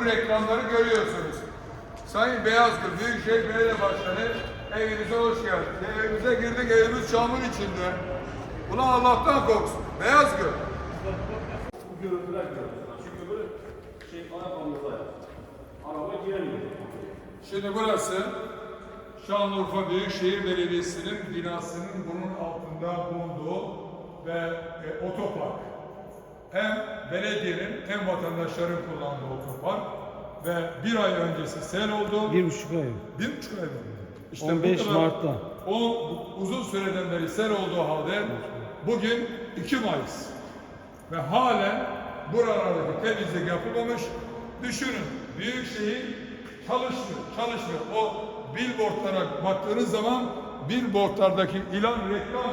bu reklamları görüyorsunuz. Sayın Beyazgül Büyükşehir Belediye Başkanı evinize hoş geldiniz. Evimize girdik evimiz çamur içinde. Ulan Allah'tan korksun. Beyazgül. Bu görüntüler görüyoruz. Çünkü böyle şey arabamızda araba giremiyor. Şimdi burası Şanlıurfa Büyükşehir Belediyesi'nin binasının bunun altında bulunduğu ve e, otopark. Hem belediyenin hem vatandaşların kullandığı otopark ve bir ay öncesi sel oldu. Bir buçuk ay. Bir buçuk ay oldu. İşte 15 bu kadar- Mart'ta. O uzun süreden beri sel olduğu halde bugün 2 Mayıs ve halen buralardaki temizlik yapılmamış. Düşünün Büyükşehir çalışmıyor, çalışmıyor. O billboardlara baktığınız zaman billboardlardaki ilan reklam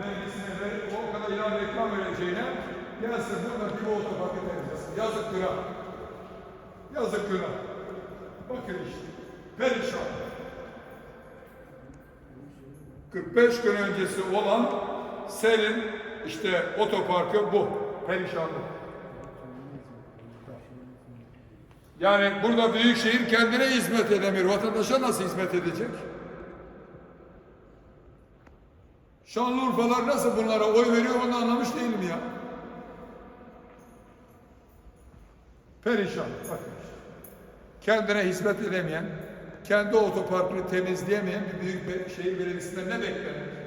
vergisine o kadar ilan reklam vereceğine gelsin buradaki bu otoparkı temizlesin. Yazık günah. Yazık günah. Bakın işte. Perişan. 45 gün öncesi olan selin işte otoparkı bu. Perişanlık. Yani burada büyükşehir kendine hizmet edemiyor. Vatandaşa nasıl hizmet edecek? Şanlıurfalar nasıl bunlara oy veriyor onu anlamış değilim ya. Perişan. Bakın. Kendine hizmet edemeyen, kendi otoparkını temizleyemeyen bir büyük bir şehir belediyesinden ne beklenir?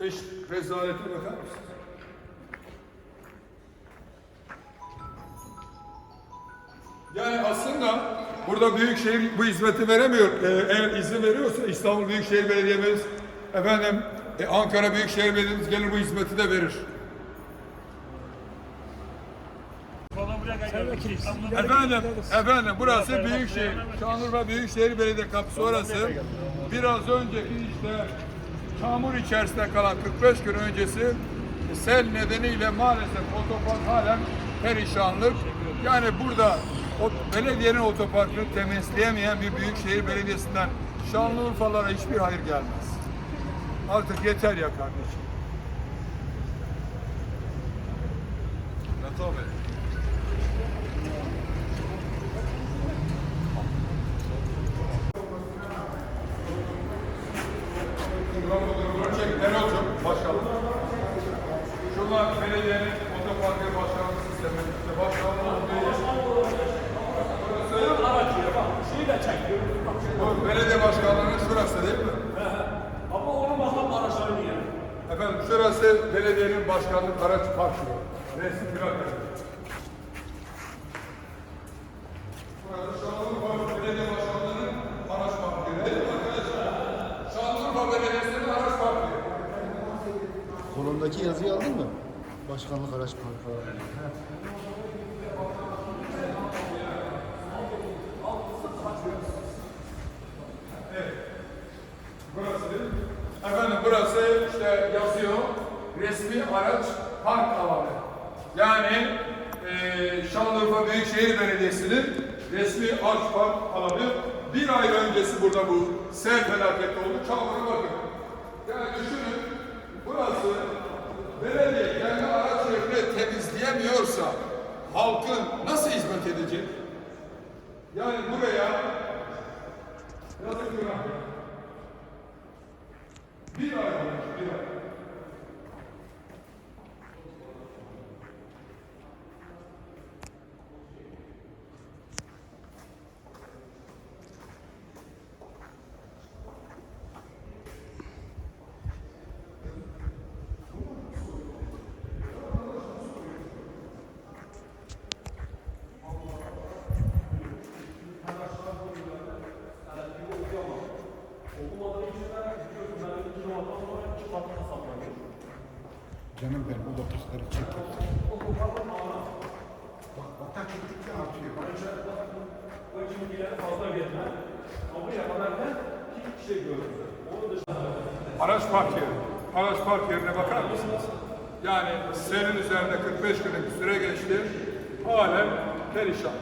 İş rezalete bakar mısınız? Yani burada Büyükşehir bu hizmeti veremiyor. Ee, eğer izin veriyorsa İstanbul Büyükşehir Belediye'miz, efendim e, Ankara Büyükşehir Belediye'miz gelir bu hizmeti de verir. Efendim, efendim burası Büyükşehir, Şanlıurfa Büyükşehir Belediye kapısı orası. Biraz önceki işte çamur içerisinde kalan 45 gün öncesi sel nedeniyle maalesef otopark halen perişanlık. Yani burada o belediyenin otoparkını temizleyemeyen bir büyükşehir belediyesinden Şanlıurfalara hiçbir hayır gelmez. Artık yeter ya kardeşim. Erol'cum başkanım. Şunlar belediyenin otoparkı başkanlık sistemi. İşte başkanlık olduğu Şeyi de çekiyor. Bu belediye başkanlığının şurası değil mi? Ama onun bakalım araçları niye? Efendim şurası belediyenin başkanlık araç parkı. Resim plaka. Burası Şanlıurfa Belediye Başkanlığı'nın araç parkı mi arkadaşlar? Şanlıurfa Belediyesi'nin araç parkı. Kolundaki yazıyı aldın mı? Başkanlık araç parkı. Burası değil mi? Efendim burası resmi araç park alanı. Yani eee Şanlıurfa Büyükşehir Belediyesi'nin resmi araç park alanı. Bir ay öncesi burada bu sel felaketi oldu. Çamura bakın. Yani düşünün burası belediye kendi araç yerini temizleyemiyorsa halkın nasıl hizmet edecek? Yani buraya yazık günah. Bir ay olmuş, bir ay. Canım benim o batakları çekiyor. Bak batak gittikçe artıyor. O içindekiler fazla gelme. Ama yaparken hiçbir şey görmüyor. Onun dışında Araç park yeri. Araç park yerine bakar mısınız? Yani senin üzerinde 45 günlük süre geçti. Halen perişan.